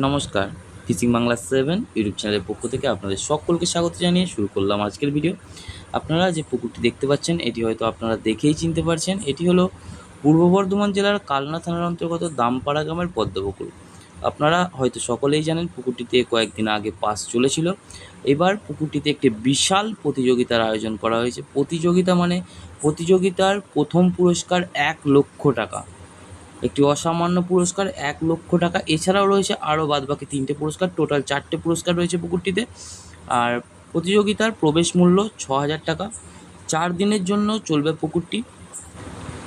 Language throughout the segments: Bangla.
নমস্কার ফিশিং বাংলা সেভেন ইউটিউব চ্যানেলের পক্ষ থেকে আপনাদের সকলকে স্বাগত জানিয়ে শুরু করলাম আজকের ভিডিও আপনারা যে পুকুরটি দেখতে পাচ্ছেন, এটি হয়তো আপনারা দেখেই চিনতে পারছেন, এটি হলো পূর্ব বর্ধমান জেলার কালনা থানার অন্তর্গত দামপাড়া গ্রামের পদ্ম পুকুর। আপনারা হয়তো সকলেই জানেন পুকুরটিতে কয়েকদিন আগে পাস চলেছিল। এবার পুকুরটিতে একটি বিশাল প্রতিযোগিতার আয়োজন করা হয়েছে। প্রতিযোগিতা মানে প্রতিযোগিতার প্রথম পুরস্কার এক লক্ষ টাকা। একটি অসামান্য পুরস্কার, এক লক্ষ টাকা। এছাড়াও রয়েছে আরও বাদবাকি তিনটে পুরস্কার, টোটাল চারটে পুরস্কার রয়েছে পুকুরটিতে। আর প্রতিযোগিতার প্রবেশ মূল্য ছ হাজার টাকা। চার দিনের জন্য চলবে পুকুরটি।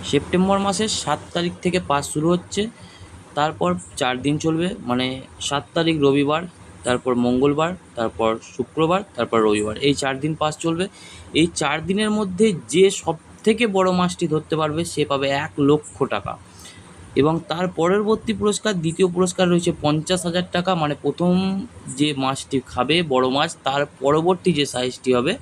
সেপ্টেম্বর মাসের সাত তারিখ থেকে পাস শুরু হচ্ছে। তারপর চার দিন চলবে মানে সাত তারিখ রবিবার, তারপর মঙ্গলবার, তারপর শুক্রবার, তারপর রবিবার। এই চার দিন পাস চলবে। এই চার দিনের মধ্যে যে সব থেকে বড় মাছটি ধরতে পারবে, সে পাবে এক লক্ষ টাকা। এবং তার পরবর্তী পুরস্কার, দ্বিতীয় পুরস্কার রয়েছে পঞ্চাশ হাজার টাকা। মানে প্রথম যে মাছটি খাবে, বড় মাছ, তার পরবর্তী যে সাইজটি হবে,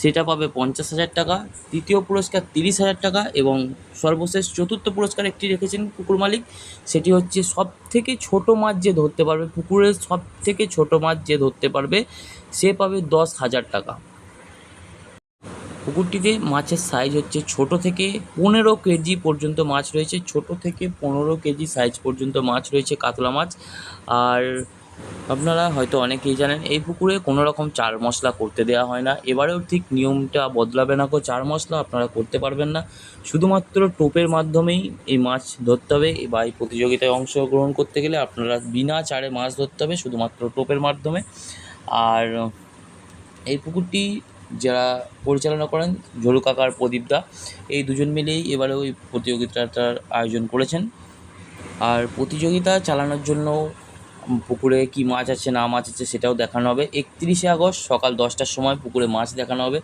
সেটা পাবে পঞ্চাশ হাজার টাকা। তৃতীয় পুরস্কার তিরিশ হাজার টাকা এবং সর্বশেষ চতুর্থ পুরস্কার একটি রেখেছেন পুকুর মালিক। সেটি হচ্ছে সব থেকে ছোটো মাছ যে ধরতে পারবে, পুকুরের সব থেকে ছোটো মাছ যে ধরতে পারবে, সে পাবে দশ হাজার টাকা। পুকুরটিতে মাছের সাইজ হচ্ছে ছোট থেকে পনেরো কেজি পর্যন্ত মাছ রয়েছে। ছোট থেকে পনেরো কেজি সাইজ পর্যন্ত মাছ রয়েছে কাতলা মাছ। আর আপনারা হয়তো অনেকেই জানেন, এই পুকুরে কোনো রকম চার মশলা করতে দেওয়া হয় না। এবারেও ঠিক নিয়মটা বদলাবে না কো চার মশলা আপনারা করতে পারবেন না। শুধুমাত্র টোপের মাধ্যমেই এই মাছ ধরতে হবে বা এই প্রতিযোগিতায় অংশগ্রহণ করতে গেলে আপনারা বিনা চারে মাছ ধরতে হবে শুধুমাত্র টোপের মাধ্যমে। আর এই পুকুরটি যারা পরিচালনা করেন ঝরু কাকার প্রদীপদা এই দুজন মিলেই এবারে ওই প্রতিযোগিতাটার আয়োজন করেছেন। আর প্রতিযোগিতা চালানোর জন্য পুকুরে কী মাছ আছে, না মাছ আছে সেটাও দেখানো হবে। একত্রিশে আগস্ট সকাল দশটার সময় পুকুরে মাছ দেখানো হবে।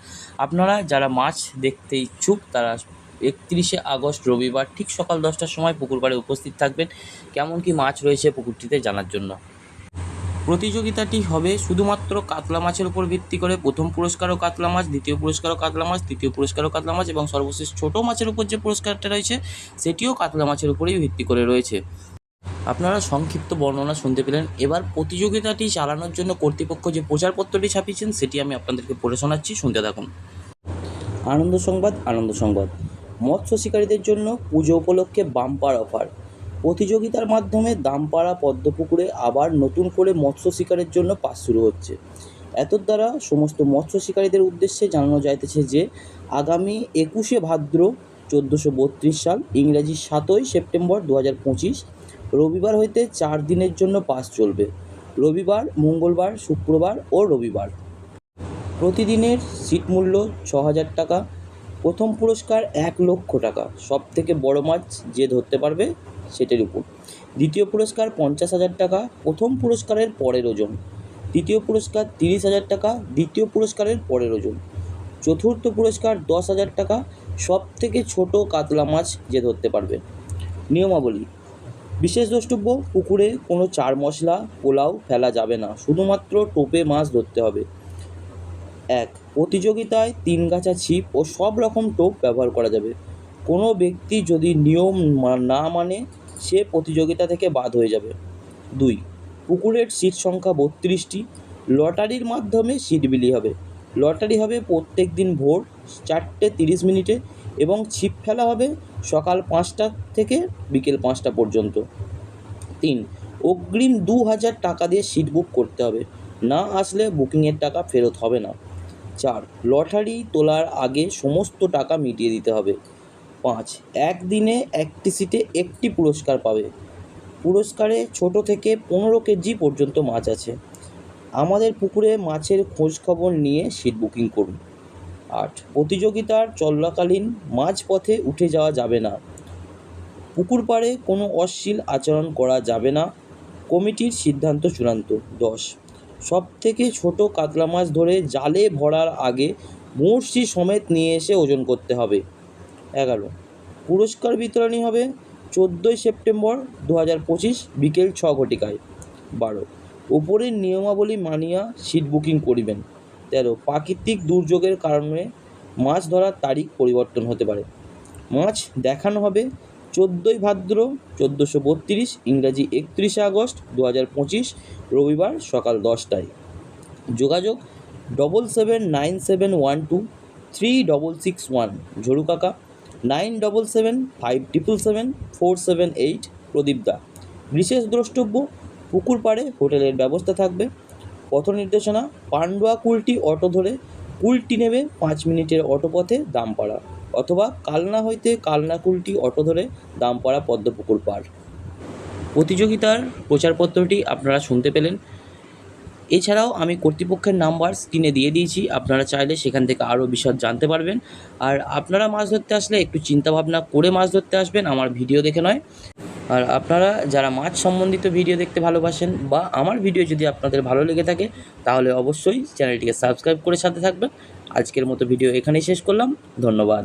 আপনারা যারা মাছ দেখতে ইচ্ছুক, তারা একত্রিশে আগস্ট রবিবার ঠিক সকাল দশটার সময় পুকুর পাড়ে উপস্থিত থাকবেন। কেমন কি মাছ রয়েছে পুকুরটিতে জানার জন্য। প্রতিযোগিতাটি হবে শুধুমাত্র কাতলা মাছের উপর ভিত্তি করে। প্রথম পুরস্কারও কাতলা মাছ, দ্বিতীয় পুরস্কারও কাতলা মাছ, তৃতীয় পুরস্কারও কাতলা মাছ এবং সর্বশেষ ছোট মাছের উপর যে পুরস্কারটা রয়েছে, সেটিও কাতলা মাছের উপরেই ভিত্তি করে রয়েছে। আপনারা সংক্ষিপ্ত বর্ণনা শুনতে পেলেন। এবার প্রতিযোগিতাটি চালানোর জন্য কর্তৃপক্ষ যে প্রচারপত্রটি ছাপিয়েছেন, সেটি আমি আপনাদেরকে পড়ে শোনাচ্ছি। শুনতে থাকুন। আনন্দ সংবাদ আনন্দ সংবাদ। মৎস্য শিকারীদের জন্য পুজো উপলক্ষে বাম্পার অফার। প্রতিযোগিতার মাধ্যমে দামপাড়া পদ্মপুকুরে আবার নতুন করে মৎস্য শিকারের জন্য পাস শুরু হচ্ছে। এতর দ্বারা সমস্ত মৎস্য শিকারীদের উদ্দেশ্যে জানানো যাইতেছে যে, আগামী একুশে ভাদ্র চোদ্দোশো বত্রিশ সাল, ইংরাজি সাতই সেপ্টেম্বর দু হাজার পঁচিশ, রবিবার হইতে চার দিনের জন্য পাস চলবে। রবিবার, মঙ্গলবার, শুক্রবার ও রবিবার। প্রতিদিনের সিট মূল্য ছ হাজার টাকা। প্রথম পুরস্কার এক লক্ষ টাকা। সব থেকে বড় মাছ যে ধরতে পারবে সেটার উপর। দ্বিতীয় পুরস্কার পঞ্চাশ হাজার টাকা, প্রথম পুরস্কারের পরের ওজন। তৃতীয় পুরস্কার তিরিশ হাজার টাকা, দ্বিতীয় পুরস্কারের পরের ওজন। চতুর্থ পুরস্কার দশ হাজার টাকা সব থেকে ছোট কাতলা মাছ যে ধরতে পারবে। নিয়মাবলী। বিশেষ দ্রষ্টব্য, পুকুরে কোনো চার মশলা, পোলাও ফেলা যাবে না, শুধুমাত্র টোপে মাছ ধরতে হবে। এক, প্রতিযোগিতায় তিন গাছা ছিপ ও সব রকম টোপ ব্যবহার করা যাবে। কোনো ব্যক্তি যদি নিয়ম না মানে সে প্রতিযোগিতা থেকে বাদ হয়ে যাবে। দুই, পুকুরের সিট সংখ্যা বত্রিশটি, লটারির মাধ্যমে সিট বিলি হবে। লটারি হবে প্রত্যেক দিন ভোর চারটে তিরিশ মিনিটে এবং ছিপ ফেলা হবে সকাল পাঁচটা থেকে বিকেল পাঁচটা পর্যন্ত। তিন, অগ্রিম দু হাজার টাকা দিয়ে সিট বুক করতে হবে। না আসলে বুকিংয়ের টাকা ফেরত হবে না। চার, লটারি তোলার আগে সমস্ত টাকা মিটিয়ে দিতে হবে। পাঁচ। একদিনে একটি সিটে একটি পুরস্কার পাবে। পুরস্কারে ছোট থেকে পনেরো কেজি পর্যন্ত মাছ আছে। আমাদের পুকুরে মাছের খোঁজ খবর নিয়ে সিট বুকিং করুন। আট। প্রতিযোগিতার চলাকালীন মাঝপথে উঠে যাওয়া যাবে না। পুকুর পাড়ে কোনো অশ্লীল আচরণ করা যাবে না। কমিটির সিদ্ধান্ত চূড়ান্ত। দশ। সব থেকে ছোটো কাতলা মাছ ধরে জালে ভরার আগে বড়শি সমেত নিয়ে এসে ওজন করতে হবে। এগারো। পুরস্কার বিতরণী হবে চোদ্দোই সেপ্টেম্বর দু হাজার পঁচিশ বিকেল ছ ঘটিকায়। বারো। ওপরের নিয়মাবলী মানিয়া সিট বুকিং করিবেন। তেরো। প্রাকৃতিক দুর্যোগের কারণে মাছ ধরার তারিখ পরিবর্তন হতে পারে। মাছ দেখানো হবে চোদ্দোই ভাদ্র চোদ্দোশো বত্রিশ, ইংরাজি একত্রিশে আগস্ট দু হাজার পঁচিশ, রবিবার সকাল দশটায়। যোগাযোগ double seven nine seven one two three double six one Jharu কাকা। Nine double seven five triple seven four seven eight Pradip দা। বিশেষ দ্রষ্টব্য, পুকুর পাড়ে হোটেলের ব্যবস্থা থাকবে। পথ নির্দেশনা, পান্ডুয়া কুলটি অটো ধরে কুলটি নেবে পাঁচ মিনিটের অটো পথে দামপাড়া। অথবা কালনা হইতে কালনা কুলটি অটো ধরে দামপাড়া পদ্মপুকুর পাড়। প্রতিযোগিতার প্রচারপত্রটি আপনারা শুনতে পেলেন। এছাড়াও আমি কর্তৃপক্ষের নাম্বার স্ক্রিনে দিয়ে দিয়েছি, আপনারা চাইলে সেখান থেকে আরও বিশদ জানতে পারবেন। আর আপনারা মাছ ধরতে আসলে একটু চিন্তাভাবনা করে মাছ ধরতে আসবেন, আমার ভিডিও দেখে নয়। আর আপনারা যারা মাছ সম্বন্ধিত ভিডিও দেখতে ভালোবাসেন বা আমার ভিডিও যদি আপনাদের ভালো লেগে থাকে, তাহলে অবশ্যই চ্যানেলটিকে সাবস্ক্রাইব করে সাথে থাকবেন। আজকের মতো ভিডিও এখানেই শেষ করলাম, ধন্যবাদ।